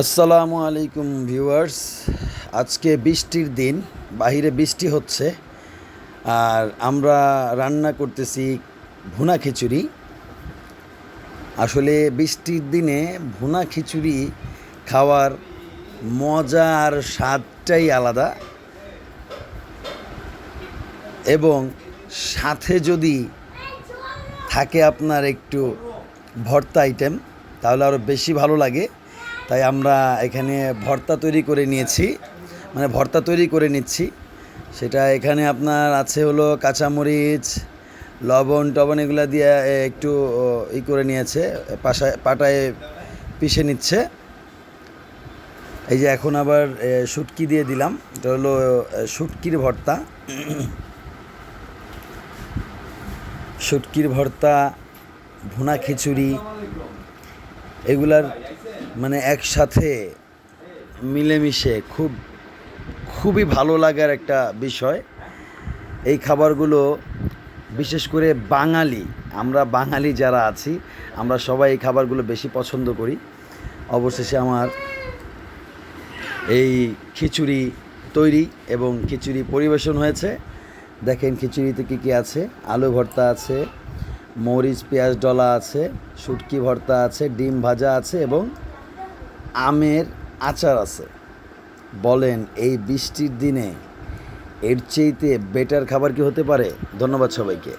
আসসালামু আলাইকুম ভিউয়ার্স। আজকে বৃষ্টির দিন, বাহিরে বৃষ্টি হচ্ছে, আর আমরা রান্না করতেছি ভুনা খিচুড়ি। আসলে বৃষ্টির দিনে ভুনা খিচুড়ি খাওয়ার মজা আর স্বাদটাই আলাদা। এবং সাথে যদি থাকে আপনার একটু ভর্তা আইটেম তাহলে আরও বেশি ভালো লাগে। তাই আমরা এখানে ভর্তা তৈরি করে নিয়েছি মানে ভর্তা তৈরি করে নিচ্ছি। সেটা এখানে আপনার আছে হলো কাঁচামরিচ, লবণ টবণ এগুলো দিয়ে একটু ই করে নিয়েছে, পাশায়, পাটায় পিষে নিচ্ছে। এই যে এখন আবার শুটকি দিয়ে দিলাম, এটা হলো শুটকির ভর্তা। শুটকির ভর্তা, ভুনা খিচুড়ি, এগুলার মানে একসাথে মিলেমিশে খুব, খুবই ভালো লাগার একটা বিষয়। এই খাবারগুলো বিশেষ করে বাঙালি, আমরা বাঙালি যারা আছি, আমরা সবাই এই খাবারগুলো বেশি পছন্দ করি। অবশেষে আমার এই খিচুড়ি তৈরি এবং খিচুড়ি পরিবেশন হয়েছে। দেখেন খিচুড়িতে কী কী আছে? আলু ভর্তা আছে, মরিচ, পেঁয়াজ, ডলা আছে, শুটকি ভর্তা আছে, ডিম ভাজা আছে এবং আমের আচার আছে। বলেন, এই বৃষ্টির দিনে এর চেয়েতে বেটার খাবার কি হতে পারে? ধন্যবাদ সবাইকে।